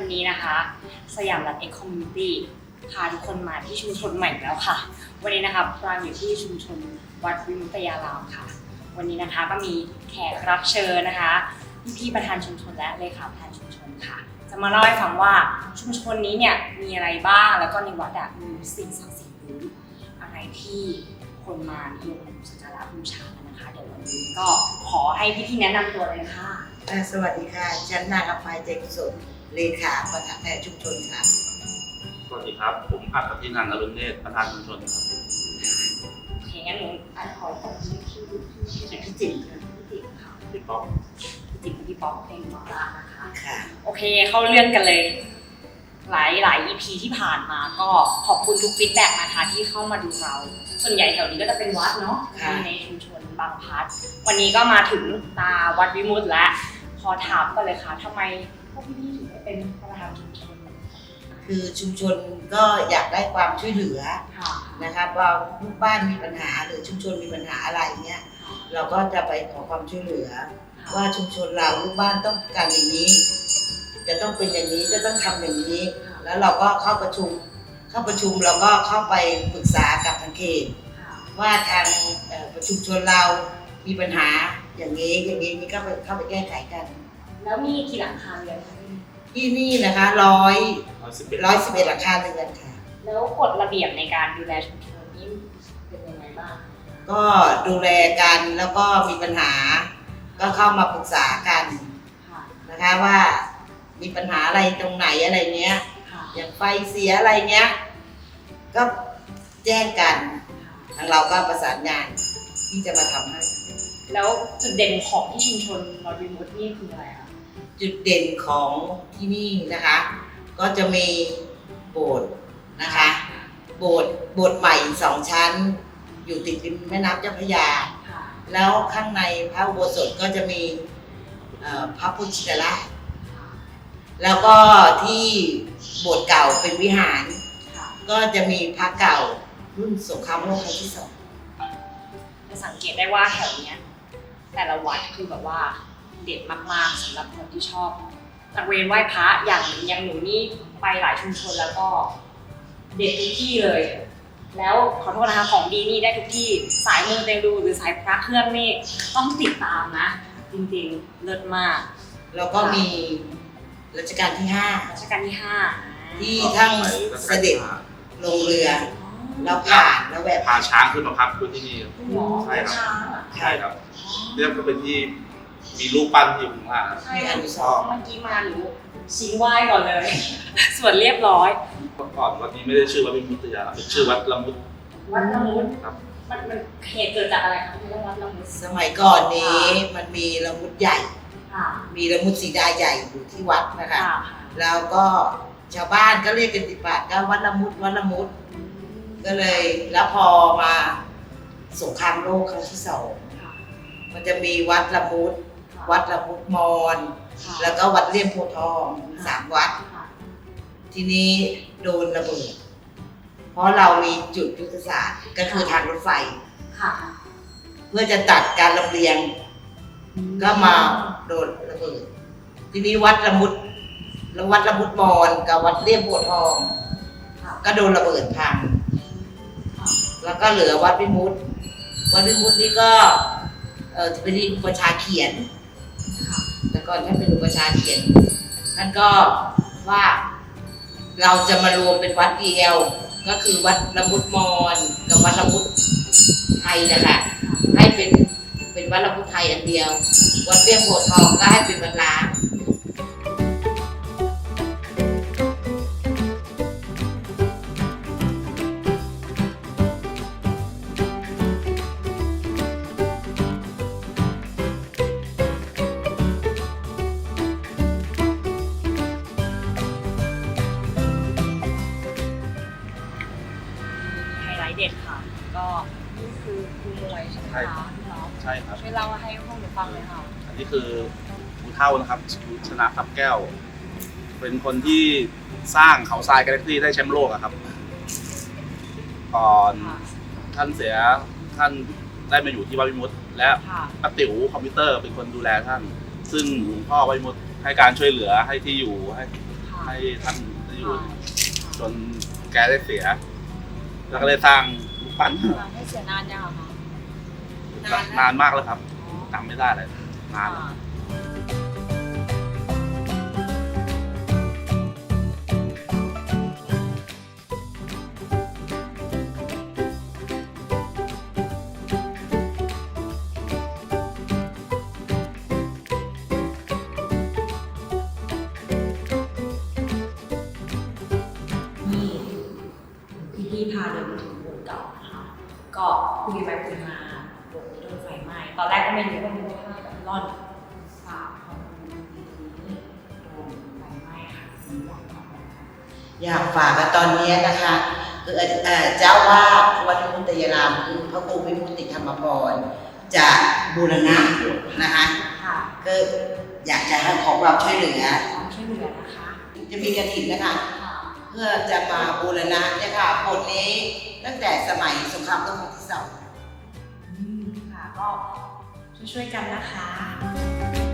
วันนี้นะคะ สยามรัฐเอ็กคอมมูนิตี้พาทุกคนมาที่ชุมชนใหม่แล้วค่ะ วันนี้นะคะปรางอยู่ที่ชุมชนวัดวิมุตยารามค่ะ วันนี้นะคะก็มีแขกรับเชิญนะคะพี่ๆประธานชุมชนและเลขาประธานชุมชนค่ะ จะมาเล่าให้ฟังว่าชุมชนนี้เนี่ยมีอะไรบ้างแล้วก็ในวัดมีสิ่งศักดิ์สิทธิ์หรืออะไรที่คนมานิยมสักการะบูชากันนะคะเดี๋ยววันนี้ก็ขอให้พี่ๆแนะนำตัวเลยค่ะสวัสดีค่ะ ฉันนางอภัยใจกุศล เลขาประธานแทนชุมชนค่ะสวัสดีครับ ผมอัครพินันท์อรุณเนตรประธานชุมชนครับโอเคงั้นหนูอ่านขอขอชื่อชื่อชื่อชื่อพี่จิ๋มค่ะพี่จิ๋มค่ะพี่ป๊อกพี่จิ๋มกับพี่ป๊อกเพลงหมอลานะคะค่ะโอเคเข้าเรื่องกันเลย หลายหลาย EP ที่ผ่านมาก็ขอบคุณทุกฟีดแบ็กนะคะที่เข้ามาดูเรา ส่วนใหญ่แถวนี้ก็จะเป็นวัดเนาะค่ะในชุมชนบางพลัดวันนี้ก็มาถึงตาวัดวิมุตติแล้วขอถามกันเลยค่ะทำไมพวกพี่ๆถึงได้ เป็นประธานชุมชนคือชุมชนก็อยากได้ความช่วยเหลือค่ะนะครับว่าลูกบ้านมีปัญหาหรือชุมชนมีปัญหาอะไรเงี้ยเราก็จะไปขอความช่วยเหลือ ว่าชุมชนเราลูกบ้านต้องการอย่างนี้ จะต้องเป็นอย่างนี้จะต้องทำอย่างนี้ แล้วเราก็เข้าประชุม เข้าประชุมเราก็เข้าไปปรึกษากับทางเขตค่ะว่าทางเอ่อประชุมชนเรามีปัญหาอย่างนี้อย่างนี้นี่ก็ไปเข้าไปแก้ไขกัน แล้วมีกี่หลังคาเรือนคะพี่ ที่นี่นะคะร้อยร้อยสิบเอ็ดร้อยสิบเอ็ดหลังคาเรือนค่ะ แล้วกฎระเบียบในการดูแลชุมชนนี้เป็นยังไงบ้าง ก็ดูแลกันแล้วก็มีปัญหา ก็เข้ามาปรึกษากันค่ะนะคะว่ามีปัญหาอะไรตรงไหนอะไรเนี้ยค่ะอย่างไฟเสียอะไรเนี้ย ก็แจ้งกันทางเราก็ประสานงานที่จะมาทำให้ แล้วจุดเด่นของที่ชุมชนวัดวิมุตตินี่คืออะไรคะ จุดเด่นของที่นี่นะคะ ก็จะมีโบสถ์นะคะ โบสถ์โบสถ์ใหม่สองชั้น อยู่ติดริมแม่น้ำเจ้าพระยา แล้วข้างในพระอุโบสถก็จะมีพระพุทธชินราชแล้วก็ที่โบสถ์เก่าเป็นวิหาร ก็จะมีพระเก่ารุ่นสงครามโลกครั้งที่สองจะสังเกตได้ว่าแถวเนี้ยแต่ละวัดคือแบบว่า เด็ดมากๆสำหรับคนที่ชอบตระเวนไหว้พระอย่างอย่างหนูนี่ไปหลายชุมชนแล้วก็เด็ดทุกที่เลย แล้วขอโทษนะคะของดีนี่ได้ทุกที่สายมูเตลูหรือสายพระเครื่องนี่ต้องติดตามนะ จริงๆเลิศมาก แล้วก็มีรัชกาลที่ห้ารัชกาลที่ห้าที่ทั้งเสด็จลงเรือแล้วผ่านแล้วแบบพาช้างขึ้นมาพักพื้นที่นี่ครับหมอใช่ครับช้างอะใช่ครับเรียกก็เป็นที่ มีรูปปั้นที่อยู่ข้างล่างครับใช่ค่ะเมื่อกี้มาหนูชี้ไหว้ก่อนเลย ส่วนเรียบร้อย เมื่อก่อนวัดนี้ไม่ได้ชื่อวัดวิมุตติยารามเป็นชื่อวัดละมุดวัดละมุดครับ มันมันเหตุเกิดจากอะไรคะที่เรียกวัดละมุดสมัยก่อนนี้มันมีละมุดใหญ่ ค่ะ มีละมุดสีดาใหญ่อยู่ที่วัดนะคะค่ะแล้วก็ชาวบ้านก็เรียกกันติดปากก็วัดละมุดวัดละมุด ก็เลยแล้วพอมาสงครามโลกครั้งที่สองค่ะมันจะมีวัดละมุด วัดละมุดมอนค่ะแล้วก็วัดเลี่ยมโพธิ์ทองมีสามวัดค่ะทีนี้โดนระเบิด เพราะเรามีจุดยุทธศาสตร์ก็คือทางรถไฟค่ะเพื่อจะตัดการลำเลียง ก็มาโดนระเบิด ทีนี้วัดละมุดแล้ววัดละมุดมอนกับวัดเลี่ยมโพธิ์ทองค่ะก็โดนระเบิดพังแล้วก็เหลือวัดวิมุตติวัดวิมุตตินี่ก็เออจะเป็นที่อุปชฌาย์เขียนแต่ ก่อนท่านเป็นอุปชาย์เขียนท่านก็ว่าเราจะมารวมเป็นวัดเดียว ก็คือวัดละมุดมอนกับวัดละมุดไทยนะคะให้เป็นเป็นวัดละมุดไทยอันเดียว วัดเลี่ยมโพทองก็ให้เป็นวัดล้าง ช่ไหมใช่คะพี่น้องใช่ครับช่วยเล่าให้พวกหนูฟังเลยค่ะ อันนี้คือครูเท่านะครับครูชนะทับแก้ว เป็นคนที่สร้างเขาทรายกาแล็กซี่ได้แชมป์โลกอะครับก่อนค่ะท่านเสียท่านได้มาอยู่ที่วัดวิมุตติและค่ะป้าติ๋วคอมพิวเตอร์เป็นคนดูแลท่าน ซึ่งหลวงพ่อวัดวิมุตติให้การช่วยเหลือให้ที่อยู่ให้ค่ะให้ท่านที่อยู่จนแกได้เสีย แล้วก็ได้สร้างรูปปั้นให้เสียนานยังอะคะ นานมากแล้วครับจำไม่ได้เลยนานแล้วนี่พี่พาเดินมาถึงโบสถ์เก่านะคะ ก็คุยไปคุยมา ตอนแรกก็ไม่รู้ว่ามีว่าผ้าแบร่อนฝาพอมันดีนี้โดนไฟไหม้ค่ะอยากฝากตอนนี้นะคะคือเจ้าวาดวัดมุตติยารามคือพระครูวิมุติธรรมพรจะบูรณะนะคะก็อยากจะให้ของเราช่วยเหลือช่วยเหลือนะคะจะมีกระถิ่นนะคะค่ะเพื่อจะมาบูรณะเนี่ยค่ะบทนี้ตั้งแต่สมัยสงครามโลกครั้งที่สองค่ะก็ ช่วยๆกันนะคะ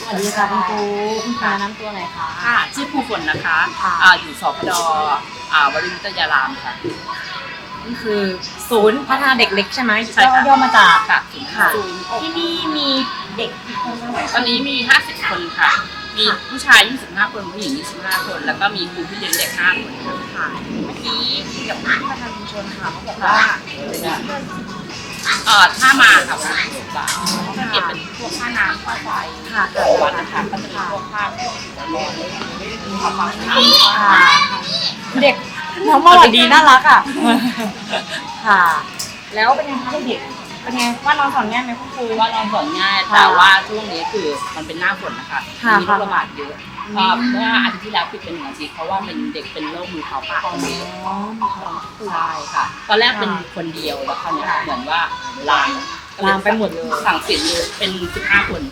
สวัสดีค่ะคุณครูคุณครูน้ำตัวไหนอยคะ ค่ะ ชื่อครูฝนนะคะ ค่ะอ่าอยู่สพดอ่าวริวิทยารามค่ะ นี่คือศูนย์พัฒนาเด็กเล็กใช่ไหมใช่ค่ะ ย่อมาจากค่ะค่ะศูนย์ที่นี่มีเด็กกี่คนบ้างตอนนี้มี 50 คนค่ะ มีผู้ชาย 25 คนผู้หญิง 25 คน แล้วก็มีครูพี่เลี้ยงเด็ก5คนค่ะค่ะเมื่อกี้คุยกับผู้พัฒนาชุมชนค่ะเขาบอกว่าเอ่อถ้ามาค่ะวันละสิบบาทถ้าเก็บเป็นพวกค่าน้ำค่าไฟค่ะของวัดนะคะก็จะเป็นพวกค่าพวกอุปกรณ์ขอความช่วยเหลือค่ะ เด็ก น้องมาหวัดดีน่ารักอะ ค่ะ แล้วเป็นยังไงคะเด็กๆเป็นไงว่าน้องสอนง่ายไหมคุณครู ว่าเราสอนง่าย แต่ว่าช่วงนี้คือมันเป็นหน้าฝนนะคะค่ะมีโรคระบาดเยอะก็เมื่ออาทิตย์ที่แล้วปิดเป็นหนึ่งอาทิตย์เพราะว่าเป็นเด็กเป็นโรคมือเท้าปากอักเสบใช่ค่ะ ตอนแรกเป็นคนเดียวแล้วคราวเนี้ยเหมือนว่าลามลามไปหมดเลย สั่งปิดเลยเป็นสิบห้าคน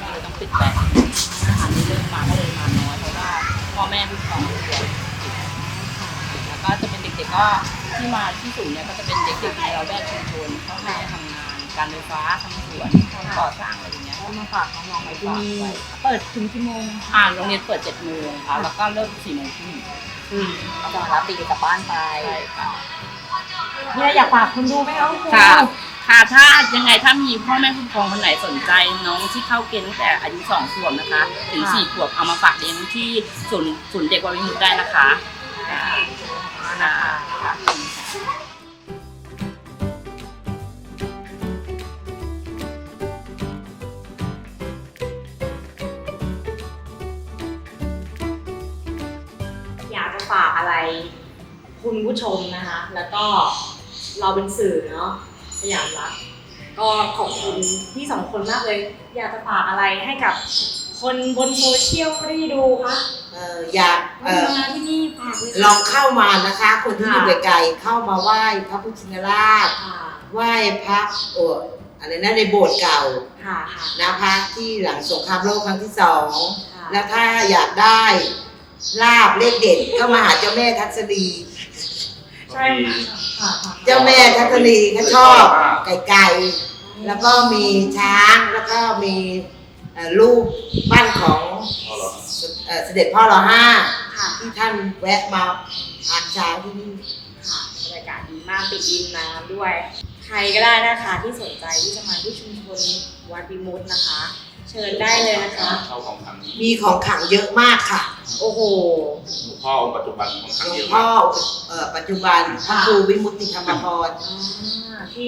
ก็เลยต้องปิดแปดอันนี้เริ่มมาก็เลยมาน้อยเพราะว่าพ่อแม่ผู้ปกครองป่วยแล้วก็จะเป็นเด็กๆก็ที่มาที่ศูนย์เนี่ยก็จะเป็นเด็กๆในเราแวกชุมชนเขาไม่ได้ทำงาน การไฟฟ้าทำสวนก่อสร้างอะไรอย่างเงี้ยก็มาฝากน้องๆไว้ที่นี่เปิดถึงกี่โมงอ่าโรงเรียนเปิดเจ็ดโมงค่ะแล้วก็เลิกสี่โมงครึ่งอืมก็จะมารับตีกลับบ้านไปใช่ค่ะมีอะไรอยากฝากคุณดูไหมคะคุณครูค่ะ ค่ะ ถ้ายังไงถ้ามีพ่อแม่ผู้ปกครองคนไหนสนใจน้องที่เข้าเกณฑ์ตั้งแต่อายุสองขวบนะคะ ถึงสี่ขวบเอามาฝากเลี้ยงที่ศูนย์ศูนย์เด็กวาริมุตได้นะคะ ค่ะ ค่ะค่ะอยากจะฝากอะไร คุณผู้ชมนะคะ แล้วก็เราเป็นสื่อเนาะสยามรัก ก็ขอบคุณพี่สองคนมากเลย อยากจะฝากอะไรให้กับคนบนโซเชียลที่ดูคะ เอ่ออยากเอ่อมาที่นี่ฝากเลยลองเข้ามานะคะ คนที่อยู่ไกลๆเข้ามาไหว้พระพุทธชินราช ค่ะไหว้พระโอ้อะไรนะในโบสถ์เก่าค่ะค่ะนะคะที่หลังสงครามโลกครั้งที่สองค่ะแล้วถ้าอยากได้ลาบเลขเด็ดก็มาหาเจ้าแม่ทัศนีใช่ค่ะค่ะเจ้าแม่ทัศนีเขาชอบไก่ๆแล้วก็มีช้างแล้วก็มีเอ่อรูปปั้นของ เอ่อ เสด็จพ่อรอห้าค่ะที่ท่านแวะมาทานเช้าที่นี่ ค่ะบรรยากาศดีมากติดดินน้ำด้วย ใครก็ได้นะคะที่สนใจที่จะมาที่ชุมชนวัดวิมุตนะคะ เชิญได้เลยนะคะ เข้าของทางมีของขลังเยอะมากค่ะโอ้โห หลวงพ่อองค์ปัจจุบันของหทางลวเยงอะพ่มาอกเอ่อปัจจุบันพระครูวิมุตติธรรมพรอ่าที่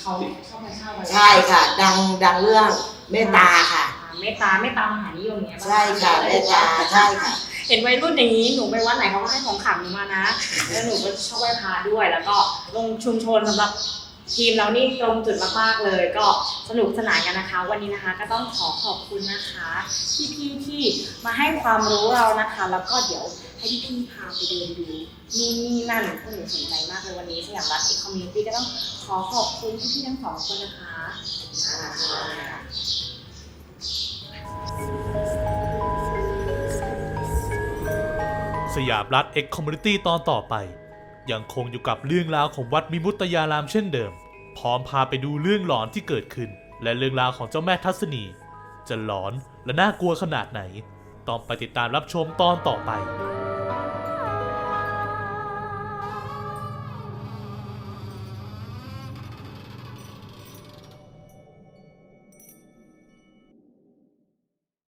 เขาชอบมาเช่าไว้ใช่ค่ะ ดังดังเรื่องเมตตาค่ะอ่า เมตตาเมตตามหานิยมเนี้ยป่ใช่ค่ะเมตตาใช่ค่ะ เห็นวัยรุ่นอย่างนี้หนูไปวัดไหนเขาก็ให้ของขลังหนูมานะ แล้วหนูก็ชอบไหว้พระด้วย แล้วก็ลงชุมชนสำหรับทีมเรานี่ตรงจุดมากๆเลย ก็สนุกสนานกันนะคะ วันนี้นะคะก็ต้องขอขอบคุณนะคะพี่ๆที่มาให้ความรู้เรานะคะ แล้วก็เดี๋ยวให้พี่ๆพาไปเดินดูนู่นนี่นั่นพวกหนูสนใจมากเลยวันนี้สยามรัฐเอกคอมมิตี้ก็ต้องขอขอบคุณพี่ๆทั้งสองคนนะคะขอบคุณมากค่ะ สยามรัฐเอ็กคอมมูนิตี้ตอนต่อไป ยังคงอยู่กับเรื่องราวของวัดมิมุตยารามเช่นเดิม พร้อมพาไปดูเรื่องหลอนที่เกิดขึ้น และเรื่องราวของเจ้าแม่ทัศนี จะหลอนและน่ากลัวขนาดไหน ต้องไปติดตามรับชมตอนต่อไป